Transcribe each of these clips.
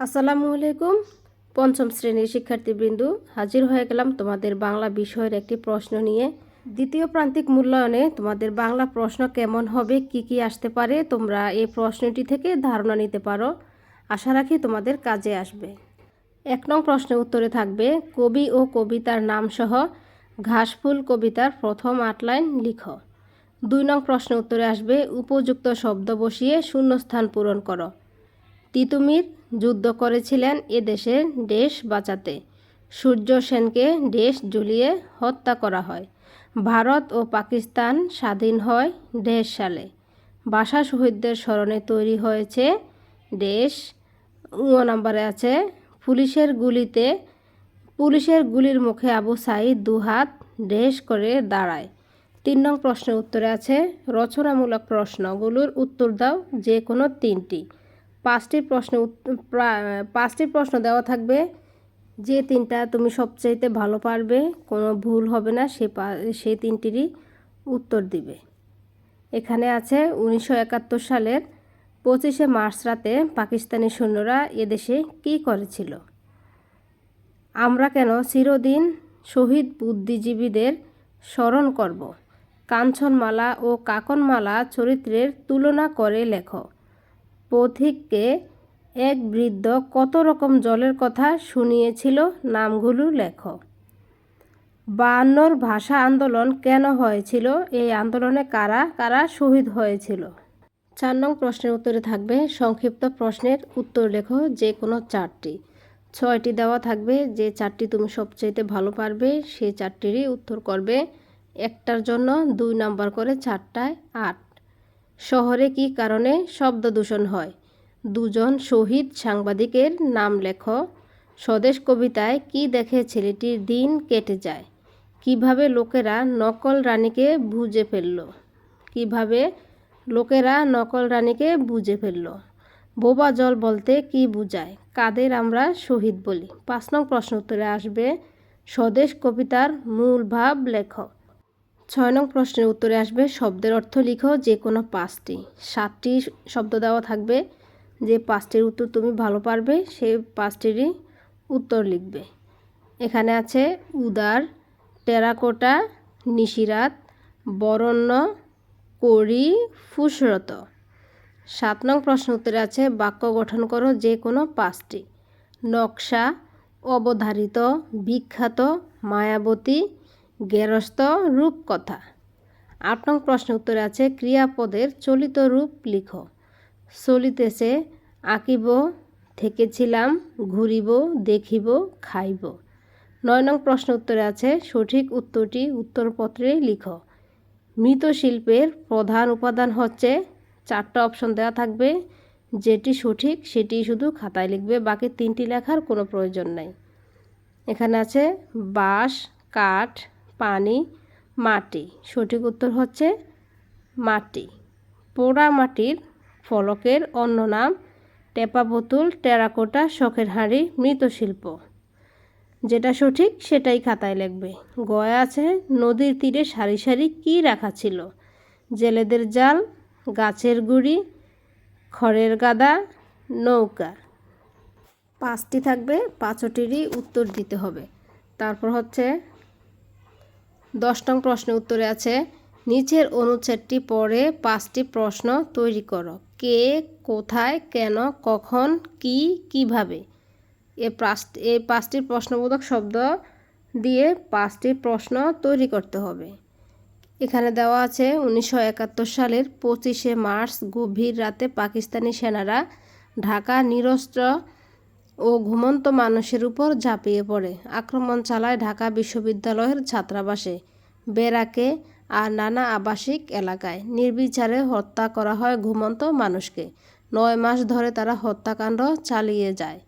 আসসালামু আলাইকুম। পঞ্চম শ্রেণির শিক্ষার্থীবৃন্দু, হাজির হয়ে গেলাম তোমাদের বাংলা বিষয়ের একটি প্রশ্ন নিয়ে। দ্বিতীয় প্রান্তিক মূল্যায়নে তোমাদের বাংলা প্রশ্ন কেমন হবে, কি কি আসতে পারে, তোমরা এই প্রশ্নটি থেকে ধারণা নিতে পারো। আশা রাখি তোমাদের কাজে আসবে। এক নং প্রশ্নের উত্তরে থাকবে, কবি ও কবিতার নাম নামসহ ঘাসফুল কবিতার প্রথম আট লাইন লিখো। দুই নং প্রশ্নের উত্তরে আসবে, উপযুক্ত শব্দ বসিয়ে শূন্যস্থান পূরণ করো। তিতুমির যুদ্ধ করেছিলেন এ দেশের দেশ বাঁচাতে। সূর্য সেনকে দেশ জ্বলিয়ে হত্যা করা হয়। ভারত ও পাকিস্তান স্বাধীন হয় দেশ সালে। ভাষা শহীদদের স্মরণে তৈরি হয়েছে দেশ। উ নম্বরে আছে, পুলিশের গুলিতে, পুলিশের গুলির মুখে আবু সাইদ দুহাত দেশ করে দাঁড়ায়। তিন নং প্রশ্নের উত্তরে আছে, রচনামূলক প্রশ্নগুলোর উত্তর দাও যে কোনো তিনটি। পাঁচটি প্রশ্ন পাঁচটি প্রশ্ন দেওয়া থাকবে। যে তিনটা তুমি সবচাইতে ভালো পারবে, কোনো ভুল হবে না, সে সেই তিনটিরই উত্তর দিবে। এখানে আছে উনিশশো একাত্তর সালের পঁচিশে মার্চ রাতে পাকিস্তানি সৈন্যরা এদেশে কী করেছিল? আমরা কেন চিরদিন শহীদ বুদ্ধিজীবীদের স্মরণ করব? কাঞ্চনমালা ও কাকনমালা চরিত্রের তুলনা করে লেখো। পথিককে এক বৃদ্ধ কত রকম জলের কথা শুনিয়েছিল নামগুলো লেখো বায়ান্নর ভাষা আন্দোলন কেন হয়েছিল? এই আন্দোলনে কারা কারা শহীদ হয়েছিল? চার নং প্রশ্নের উত্তরে থাকবে, সংক্ষিপ্ত প্রশ্নের উত্তর লেখো যে কোনো চারটি। ছয়টি দেওয়া থাকবে, যে চারটি তুমি সবচাইতে ভালো পারবে সেই চারটিরই উত্তর করবে। একটার জন্য দুই নাম্বার করে চারটায় আট। শহরে কি কারণে শব্দ দূষণ হয়? দুজন শহীদ সাংবাদিকের নাম লেখ। স্বদেশ কবিতায় কি দেখে ছেলেটির দিন কেটে যায়? কীভাবে লোকেরা নকল রানীকে বুঝে ফেলল? কীভাবে লোকেরা নকল রানীকে বুঝে ফেলল? বোবা জল বলতে কি বুঝায়? কাদের আমরা শহীদ বলি? পাঁচ নং প্রশ্ন উত্তরে আসবে স্বদেশ কবিতার মূল ভাব লেখক ছয় নং প্রশ্নের উত্তরে আসবে, শব্দের অর্থ লিখো যে কোনো পাঁচটি। সাতটি শব্দ দেওয়া থাকবে, যে পাঁচটির উত্তর তুমি ভালো পারবে সেই পাঁচটিরই উত্তর লিখবে। এখানে আছে উদার, টেরাকোটা, নিশিরাত, বরণ্য করি ফুসরত। সাত নং প্রশ্ন উত্তরে আছে বাক্য গঠন করো যে কোনো পাঁচটি। নকশা, অবধারিত, বিখ্যাত, মায়াবতী গেরস্ত রূপকথা। আট নং প্রশ্ন উত্তরে আছে, ক্রিয়াপদের চলিত রূপ লিখো। চলিতেছে, আঁকিব, থেকেছিলাম, ঘুরিব, দেখিব, খাইব। নয় নং প্রশ্ন উত্তরে আছে, সঠিক উত্তরটি উত্তরপত্রে লিখো। মৃৎশিল্পের প্রধান উপাদান হচ্ছে, চারটা অপশন দেওয়া থাকবে, যেটি সঠিক, সেটি শুধু খাতায় লিখবে, বাকি তিনটি লেখার কোনো প্রয়োজন নাই। এখানে আছে, বাঁশ, কাঠ পানি, মাটি। সঠিক উত্তর হচ্ছে মাটি। পোড়া মাটির ফলকের অন্য নাম টেপা বোতল টেরাকোটা শখের হাঁড়ি মৃৎশিল্প যেটা সঠিক সেটাই খাতায় লিখবে। গয়া আছে, নদীর তীরে সারি সারি কী রাখা ছিল? জেলেদের জাল, গাছের গুড়ি, খড়ের গাদা, নৌকা। পাঁচটি থাকবে, পাঁচটিরই উত্তর দিতে হবে। তারপর হচ্ছে দশ নং প্রশ্নের উত্তরে আছে, নিচের অনুচ্ছেদটি পড়ে পাঁচটি প্রশ্ন তৈরি করো। কে, কোথায়, কেন, কখন, কি, কীভাবে? এ এই পাঁচটি প্রশ্নবোধক শব্দ দিয়ে পাঁচটি প্রশ্ন তৈরি করতে হবে। এখানে দেওয়া আছে, উনিশশো একাত্তর সালের পঁচিশে মার্চ, গভীর রাতে পাকিস্তানি সেনারা ঢাকা নিরস্ত্র ও ঘুমন্ত মানুষের উপর ঝাঁপিয়ে পড়ে। আক্রমণ চালায় ঢাকা বিশ্ববিদ্যালয়ের ছাত্রাবাসে বেরাকে আর নানা আবাসিক এলাকায়। নির্বিচারে হত্যা করা হয় ঘুমন্ত মানুষকে। নয় মাস ধরে তারা হত্যাকাণ্ড চালিয়ে যায়।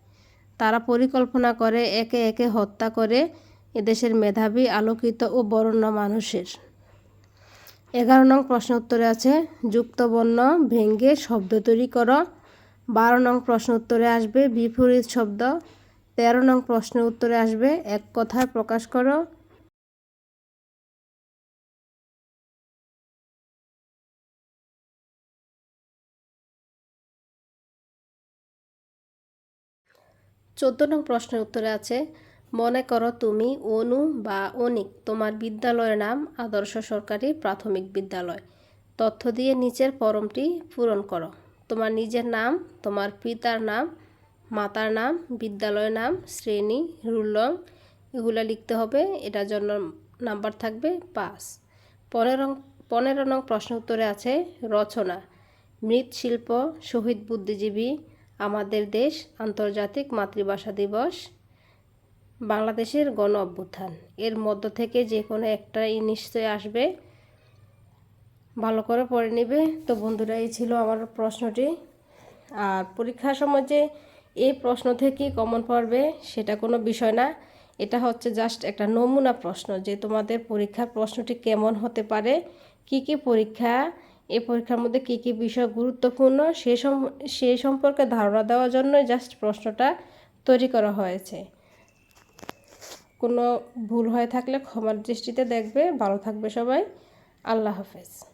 তারা পরিকল্পনা করে একে একে হত্যা করে এদেশের মেধাবী, আলোকিত ও বরণ্য মানুষের। এগারো নং প্রশ্ন উত্তরে আছে, যুক্তবর্ণ ভেঙ্গে শব্দ তৈরি করো বারো নং প্রশ্ন উত্তরে আসবে বিপরীত শব্দ। তেরো নং প্রশ্নের উত্তরে আসবে এক কথায় প্রকাশ করো। চোদ্দ নং প্রশ্নের উত্তরে আছে, মনে করো তুমি অনু বা অনিক, তোমার বিদ্যালয়ের নাম আদর্শ সরকারি প্রাথমিক বিদ্যালয়। তথ্য দিয়ে নিচের ফরমটি পূরণ করো। তোমার নিজের নাম, তোমার পিতার নাম, মাতার নাম, বিদ্যালয়ের নাম, শ্রেণি, রুলং এগুলো লিখতে হবে। এটার জন্য নাম্বার থাকবে পাঁচ। পনেরো পনেরো নং প্রশ্ন উত্তরে আছে, রচনা। মৃৎশিল্প, শহীদ বুদ্ধিজীবী, আমাদের দেশ, আন্তর্জাতিক মাতৃভাষা দিবস, বাংলাদেশের গণ অভ্যুত্থান। এর মধ্য থেকে যে কোনো একটাই নিশ্চয় আসবে। ভালো করে পড়ে নেবে। তো বন্ধুরা, এই ছিল আমার প্রশ্নটি। আর পরীক্ষার সময় যে এই প্রশ্ন থেকে কমন পড়বে, সেটা কোনো বিষয় না। এটা হচ্ছে জাস্ট একটা নমুনা প্রশ্ন যে তোমাদের পরীক্ষার প্রশ্নটি কেমন হতে পারে, কি কি পরীক্ষা এই পরীক্ষার মধ্যে কি কি বিষয় গুরুত্বপূর্ণ, সে সম সেই সম্পর্কে ধারণা দেওয়ার জন্য জাস্ট প্রশ্নটা তৈরি করা হয়েছে। কোনো ভুল হয়ে থাকলে ক্ষমার দৃষ্টিতে দেখবে। ভালো থাকবে সবাই। আল্লাহ হাফেজ।